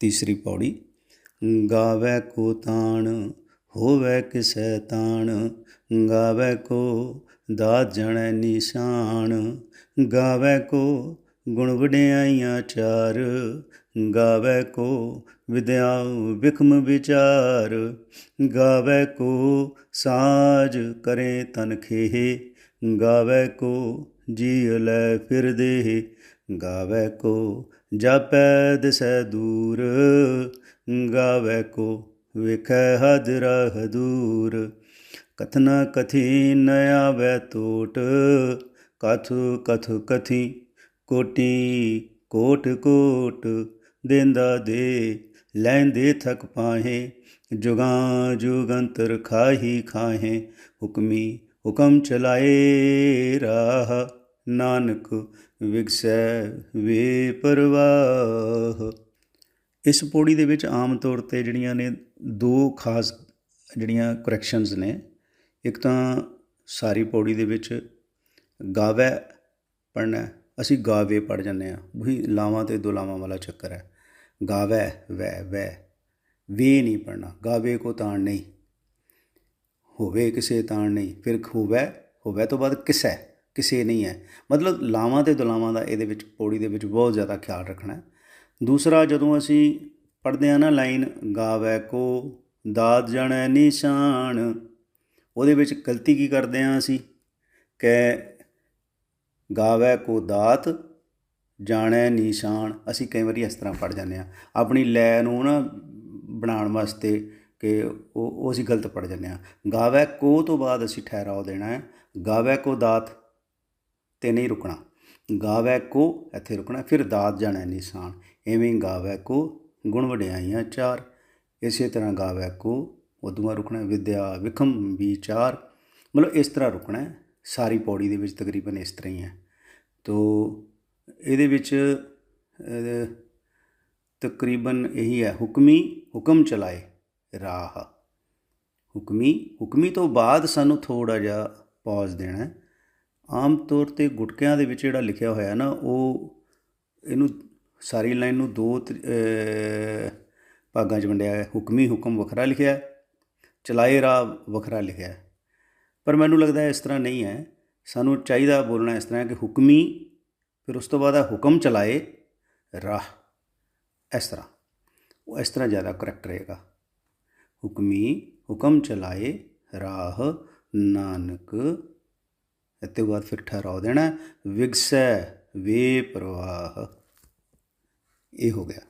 ਤੀਸਰੀ ਪੌੜੀ, ਗਾਵੇ ਕੋ ਤਾਣ, ਹੋਵੇ ਕਿਸੈ ਤਾਣ, ਗਾਵੇ ਕੋ ਦਾਤ ਜਣੈ ਨਿਸ਼ਾਨ, ਗਾਵੇ ਕੋ ਗੁਣ ਵਡਿਆਈਆਂ ਚਾਰ, ਗਾਵੇ ਕੋ ਵਿਦਿਆ ਵਿਖਮ ਵਿਚਾਰ, ਗਾਵੇ ਕੋ ਸਾਜ ਕਰੇ ਤਨਖੇ ਗਾਵੇ ਕੋ ਜੀ ਲੈ ਫਿਰਦੇ ਗਾਵੇ ਕੋ, ਜਾਪੈ ਦਿਸੈ ਦੂਰ, ਗਾਵੇ ਕੋ, ਵੇਖੈ ਹਦਰਾ ਦੂਰ। ਕਥਨਾ ਕਥੀ ਨ ਆਵੈ ਟੋਟ ਕਥ ਕਥ ਕਥੀ ਕੋਟੀ ਕੋਟ ਕੋਟ ਦੇਂਦਾ ਦੇ, ਲੈਂਦੇ ਥਕ ਪਾਹੇ, ਜੁਗਾਂ ਜੁਗੰਤਰ ਖਾਹੀ ਖਾਹੇ, ਹੁਕਮੀ ਹੁਕਮ ਚਲਾਏ ਰਾਹ। ਨਾਨਕ ਵਿਗਸੈ ਵੇ ਪਰਵਾਹ। ਇਸ ਪੌੜੀ ਦੇ ਵਿੱਚ ਆਮ ਤੌਰ ਤੇ ਜਿਹੜੀਆਂ ਨੇ ਦੋ ਖਾਸ ਜਿਹੜੀਆਂ ਕਰੈਕਸ਼ਨਸ ਨੇ, ਇੱਕ ਤਾਂ ਸਾਰੀ ਪੌੜੀ ਦੇ ਵਿੱਚ ਗਾਵੇ ਪੜ੍ਹਨਾ, ਅਸੀਂ ਗਾਵੇ ਪੜ੍ਹ ਜਾਂਦੇ ਆ ਉਹੀ ਲਾਵਾਂ ਤੇ ਦੋ ਲਾਵਾਂ ਵਾਲਾ ਚੱਕਰ ਹੈ। ਗਾਵੇ ਵੈ ਵੈ, ਵੇ ਨਹੀਂ ਪੜ੍ਹਨਾ, ਗਾਵੇ ਕੋ ਤਾਣ ਨਹੀਂ, ਹੋਵੇ ਕਿਸੇ ਤਾਣ ਨਹੀਂ, ਫਿਰ ਹੋਵੇ ਹੋਵੇ ਤੋਂ ਬਾਅਦ ਕਿਸੈ। ਕਿਸੇ ਨਹੀਂ ਹੈ। ਮਤਲਬ ਲਾਵਾਂ ਤੇ ਦੁਲਾਵਾਂ ਦਾ ਇਹਦੇ ਵਿੱਚ, ਪੌੜੀ ਦੇ ਵਿੱਚ ਬਹੁਤ ਜ਼ਿਆਦਾ ਖਿਆਲ ਰੱਖਣਾ ਹੈ। ਦੂਸਰਾ, ਜਦੋਂ ਅਸੀਂ ਪੜ੍ਹਦੇ ਆ ਨਾ ਲਾਈਨ, ਗਾਵੇ ਕੋ ਦਾਤ ਜਣੈ ਨਿਸ਼ਾਨ, ਉਹਦੇ ਵਿੱਚ ਗਲਤੀ ਕੀ ਕਰਦੇ ਆ ਅਸੀਂ? ਕਿ ਗਾਵੇ ਕੋ ਦਾਤ ਜਾਣੈ ਨਿਸ਼ਾਨ। ਅਸੀਂ ਕਈ ਵਾਰੀ ਇਸ ਤਰ੍ਹਾਂ ਪੜ ਜਾਂਦੇ ਆ ਆਪਣੀ ਲੈ ਨੂੰ ਨਾ ਬਣਾਉਣ ਵਾਸਤੇ ਕਿ ਉਹ ਉਹ ਅਸੀਂ ਗਲਤ ਪੜ ਜਾਂਦੇ ਆ ਗਾਵੇ ਕੋ ਤੋਂ ਬਾਅਦ ਅਸੀਂ ਠਹਿਰਾਓ ਦੇਣਾ ਹੈ। ਗਾਵੇ ਕੋ ਦਾਤ ਤੇ ਨਹੀਂ ਰੁਕਣਾ। ਗਾਵੈ ਕੋ, ਇੱਥੇ ਰੁਕਣਾ, ਫਿਰ ਦਾਤ ਜਾਣੈ ਨਿਸ਼ਾਨ। ਐਵੇਂ ਗਾਵੈ ਕੋ, ਗੁਣ ਵਡਿਆਈਆਂ ਚਾਰ। ਇਸੇ ਤਰ੍ਹਾਂ ਗਾਵੈ ਕੋ ਉਦੋਂ ਰੁਕਣਾ, ਵਿਦਿਆ ਵਿਖਮ ਵਿਚਾਰ। ਮਤਲਬ ਇਸ ਤਰ੍ਹਾਂ ਰੁਕਣਾ ਸਾਰੀ ਪੌੜੀ ਦੇ ਵਿੱਚ ਤਕਰੀਬਨ ਇਸ ਤਰ੍ਹਾਂ ਹੀ ਹੈ। ਤੋ ਇਹਦੇ ਵਿੱਚ ਤਕਰੀਬਨ ਇਹੀ ਹੈ, ਹੁਕਮੀ ਹੁਕਮ ਚਲਾਏ ਰਾਹ। ਹੁਕਮੀ ਹੁਕਮੀ ਤੋਂ ਬਾਅਦ ਸਾਨੂੰ ਥੋੜਾ ਜਿਹਾ ਪੌਜ਼ ਦੇਣਾ ਆਮ ਤੌਰ ਤੇ ਗੁਟਕਿਆਂ ਦੇ ਵਿੱਚ ਜਿਹੜਾ ਲਿਖਿਆ ਹੋਇਆ ਨਾ, ਉਹ ਇਹਨੂੰ ਸਾਰੀ ਲਾਈਨ ਨੂੰ ਦੋ ਭਾਗਾਂ 'ਚ ਵੰਡਿਆ ਹੈ। ਹੁਕਮੀ ਹੁਕਮ ਵੱਖਰਾ ਲਿਖਿਆ ਚਲਾਏ ਰਾਹ ਵੱਖਰਾ ਲਿਖਿਆ ਪਰ ਮੈਨੂੰ ਲੱਗਦਾ ਇਸ ਤਰ੍ਹਾਂ ਨਹੀਂ ਹੈ। ਸਾਨੂੰ ਚਾਹੀਦਾ ਬੋਲਣਾ ਇਸ ਤਰ੍ਹਾਂ ਕਿ ਹੁਕਮੀ, ਫਿਰ ਉਸ ਤੋਂ ਬਾਅਦ ਹੈ ਹੁਕਮ ਚਲਾਏ, ਰਾਹ ਇਸ ਤਰ੍ਹਾਂ। ਉਹ ਇਸ ਤਰ੍ਹਾਂ ਜ਼ਿਆਦਾ ਕਰੈਕਟ ਰਹੇਗਾ। ਹੁਕਮੀ ਹੁਕਮ ਚਲਾਏ, ਰਾਹ ਨਾਨਕ ਇਤੇ ਬਾਅਦ ਫਿਰ ਠਹਿਰਾਓ ਦੇਣਾ। ਵਿਗਸੈ ਵੇ ਪ੍ਰਵਾਹ। ਇਹ ਹੋ ਗਿਆ।